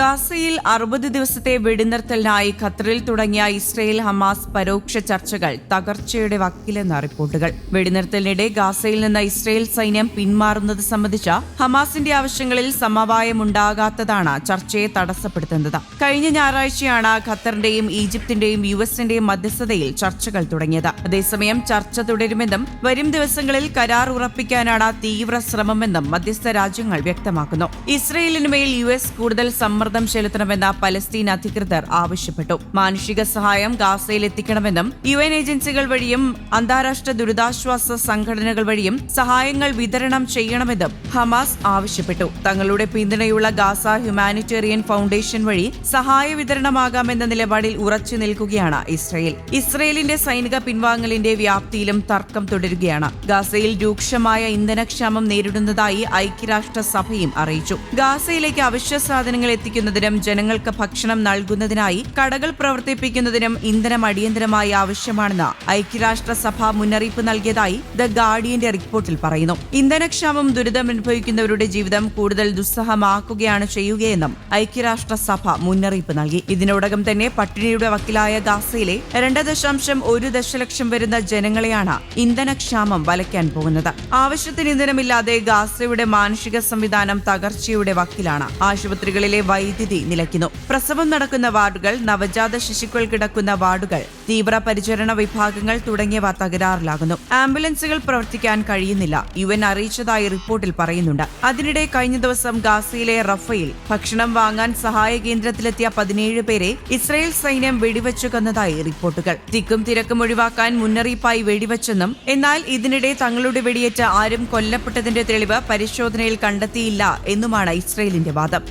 ഗാസയിൽ അറുപത് ദിവസത്തെ വെടിനിർത്തലിനായി ഖത്തറിൽ തുടങ്ങിയ ഇസ്രയേൽ ഹമാസ് പരോക്ഷ ചർച്ചകൾ തകർച്ചയുടെ വക്കിലെന്ന റിപ്പോർട്ടുകൾ. വെടിനിർത്തലിനിടെ ഗാസയിൽ നിന്ന് ഇസ്രയേൽ സൈന്യം പിന്മാറുന്നത് സംബന്ധിച്ച ഹമാസിന്റെ ആവശ്യങ്ങളിൽ സമവായമുണ്ടാകാത്തതാണ് ചർച്ചയെ തടസ്സപ്പെടുത്തുന്നത്. കഴിഞ്ഞ ഞായറാഴ്ചയാണ് ഖത്തറിന്റെയും ഈജിപ്തിന്റെയും യു എസിന്റെയും മധ്യസ്ഥതയിൽ ചർച്ചകൾ തുടങ്ങിയത്. അതേസമയം ചർച്ച തുടരുമെന്നും വരും ദിവസങ്ങളിൽ കരാർ ഉറപ്പിക്കാനാണ് തീവ്ര ശ്രമമെന്നും മധ്യസ്ഥ രാജ്യങ്ങൾ വ്യക്തമാക്കുന്നു. ഇസ്രയേലിനുമേൽ യു എസ് കൂടുതൽ സമ്മർദ്ദം ചെലുത്തണമെന്ന് പലസ്തീൻ അധികൃതർ ആവശ്യപ്പെട്ടു. മാനുഷിക സഹായം ഗാസയിൽ എത്തിക്കണമെന്നും യു എൻ ഏജൻസികൾ വഴിയും അന്താരാഷ്ട്ര ദുരിതാശ്വാസ സംഘടനകൾ വഴിയും സഹായങ്ങൾ വിതരണം ചെയ്യണമെന്നും ഹമാസ് ആവശ്യപ്പെട്ടു. തങ്ങളുടെ പിന്തുണയുള്ള ഗാസ ഹ്യൂമാനിറ്റേറിയൻ ഫൗണ്ടേഷൻ വഴി സഹായ വിതരണമാകാമെന്ന നിലപാടിൽ ഉറച്ചു നിൽക്കുകയാണ് ഇസ്രയേൽ. ഇസ്രയേലിന്റെ സൈനിക പിൻവാങ്ങലിന്റെ വ്യാപ്തിയിലും തർക്കം തുടരുകയാണ്. ഗാസയിൽ രൂക്ഷമായ ഇന്ധനക്ഷാമം നേരിടുന്നതായി ഐക്യരാഷ്ട്ര സഭയും അറിയിച്ചു. ഗാസയിലേക്ക് അവശ്യ സാധനങ്ങൾ എത്തിക്കുന്നതിനും ജനങ്ങൾക്ക് ഭക്ഷണം നൽകുന്നതിനായി കടകൾ പ്രവർത്തിപ്പിക്കുന്നതിനും ഇന്ധനം അടിയന്തരമായി ആവശ്യമാണെന്ന് ഐക്യരാഷ്ട്രസഭ മുന്നറിയിപ്പ് നൽകിയതായി ദ ഗാർഡിയന്റെ റിപ്പോർട്ടിൽ പറയുന്നു. ഇന്ധനക്ഷാമം ദുരിതമനുഭവിക്കുന്നവരുടെ ജീവിതം കൂടുതൽ ദുസ്സഹമാക്കുകയാണ് ചെയ്യുകയെന്നും ഐക്യരാഷ്ട്രസഭ മുന്നറിയിപ്പ് നൽകി. ഇതിനോടകം തന്നെ പട്ടിണിയുടെ വക്കിലായ ഗാസയിലെ രണ്ട് ദശാംശം ഒരു ദശലക്ഷം വരുന്ന ജനങ്ങളെയാണ് ഇന്ധനക്ഷാമം വലയ്ക്കാൻ പോകുന്നത്. ആവശ്യത്തിന് ഇന്ധനമില്ലാതെ ഗാസയുടെ മാനുഷിക സംവിധാനം തകർച്ചയുടെ വക്കിലാണ്. ആശുപത്രികളിലെ വൈദ്യുതി നിലയ്ക്കുന്നു. പ്രസവം നടക്കുന്ന വാർഡുകൾ നവജാത ശിശുക്കൾ കിടക്കുന്ന വാർഡുകൾ തീവ്രപരിചരണ വിഭാഗങ്ങൾ തുടങ്ങിയവ തകരാറിലാകുന്നു. ആംബുലൻസുകൾ പ്രവർത്തിക്കാൻ കഴിയുന്നില്ല യു എൻ അറിയിച്ചതായി റിപ്പോർട്ടിൽ പറയുന്നുണ്ട്. അതിനിടെ കഴിഞ്ഞ ദിവസം ഗാസയിലെ റഫയിൽ ഭക്ഷണം വാങ്ങാൻ സഹായ കേന്ദ്രത്തിലെത്തിയ പതിനേഴ് പേരെ ഇസ്രായേൽ സൈന്യം വെടിവെച്ചു കൊന്നതായി റിപ്പോർട്ടുകൾ. തിക്കും തിരക്കും ഒഴിവാക്കാൻ മുന്നറിയിപ്പായി വെടിവെച്ചെന്നും എന്നാൽ ഇതിനിടെ തങ്ങളുടെ വെടിയേറ്റ് ആരും കൊല്ലപ്പെട്ടതിന്റെ തെളിവ് പരിശോധനയിൽ കണ്ടെത്തിയില്ല എന്നുമാണ് ഇസ്രയേലിന്റെ വാദം.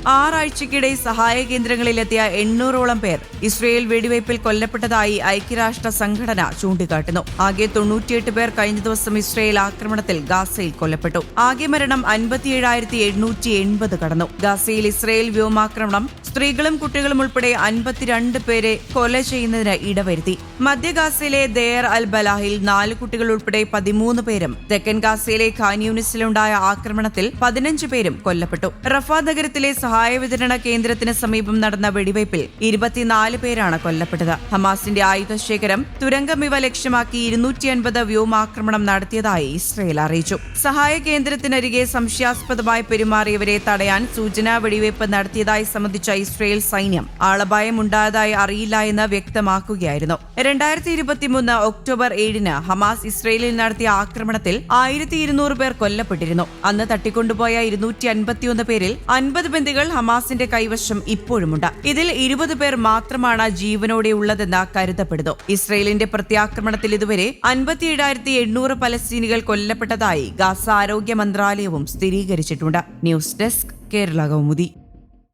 ആറാഴ്ചയ്ക്കിടെ സഹായ കേന്ദ്രങ്ങളിലെത്തിയ എണ്ണൂറോളം പേർ ഇസ്രയേൽ വെടിവയ്പിൽ കൊല്ലപ്പെട്ടതായി ഐക്യരാഷ്ട്ര സംഘടന ചൂണ്ടിക്കാട്ടുന്നു. ആകെ തൊണ്ണൂറ്റിയെട്ട് പേർ കഴിഞ്ഞ ദിവസം ഇസ്രയേൽ ആക്രമണത്തിൽ ഗാസയിൽ കൊല്ലപ്പെട്ടു. ആകെ മരണം അൻപത്തിയേഴായിരത്തി എണ്ണൂറ്റി എൺപത് കടന്നു. ഗാസയിൽ ഇസ്രയേൽ വ്യോമാക്രമണം സ്ത്രീകളും കുട്ടികളും ഉൾപ്പെടെ അൻപത്തിരണ്ട് പേരെ കൊല ചെയ്യുന്നതിന് ഇടവരുത്തി. മധ്യ ഗാസയിലെ ദയർ അൽ ബലാഹിൽ നാല് കുട്ടികൾ ഉൾപ്പെടെ പതിമൂന്ന് പേരും തെക്കൻ ഗാസയിലെ ഖാൻ യൂണിസിലുണ്ടായ ആക്രമണത്തിൽ പതിനഞ്ച് പേരും കൊല്ലപ്പെട്ടു. റഫ നഗരത്തിലെ സഹായ വിതരണ കേന്ദ്രത്തിന് സമീപം നടന്ന വെടിവയ്പിൽ ഇരുപത്തിനാല് പേരാണ് കൊല്ലപ്പെട്ടത്. ഹമാസിന്റെ ആയുധശേഖരം തുരങ്കം ഇവ ലക്ഷ്യമാക്കി ഇരുന്നൂറ്റി അൻപത് വ്യോമാക്രമണം നടത്തിയതായി ഇസ്രയേൽ അറിയിച്ചു. സഹായ കേന്ദ്രത്തിനരികെ സംശയാസ്പദമായി പെരുമാറിയവരെ തടയാൻ സൂചനാ വെടിവയ്പ് നടത്തിയതായി സംബന്ധിച്ച ഇസ്രയേൽ സൈന്യം ആളപായമുണ്ടായതായി അറിയില്ല എന്ന് വ്യക്തമാക്കുകയായിരുന്നു. രണ്ടായിരത്തി ഇരുപത്തിമൂന്ന് ഒക്ടോബർ ഏഴിന് ഹമാസ് ഇസ്രയേലിൽ നടത്തിയ ആക്രമണത്തിൽ ആയിരത്തി ഇരുന്നൂറ് പേർ കൊല്ലപ്പെട്ടിരുന്നു. അന്ന് തട്ടിക്കൊണ്ടുപോയ ഇരുന്നൂറ്റി അൻപത്തിയൊന്ന് പേരിൽ അൻപത് ബന്ദികൾ ഹമാസിന്റെ കൈവശം ഇപ്പോഴുമുണ്ട്. ഇതിൽ ഇരുപത് പേർ മാത്രമാണ് ജീവനോടെ ഉള്ളതെന്ന് കരുതപ്പെടുന്നു. ഇസ്രയേലിന്റെ പ്രത്യാക്രമണത്തിൽ ഇതുവരെ അൻപത്തിയേഴായിരത്തി എണ്ണൂറ് പലസ്തീനികൾ കൊല്ലപ്പെട്ടതായി ഗാസ ആരോഗ്യ മന്ത്രാലയവും സ്ഥിരീകരിച്ചിട്ടുണ്ട്. News desk Kerala Kaumudi.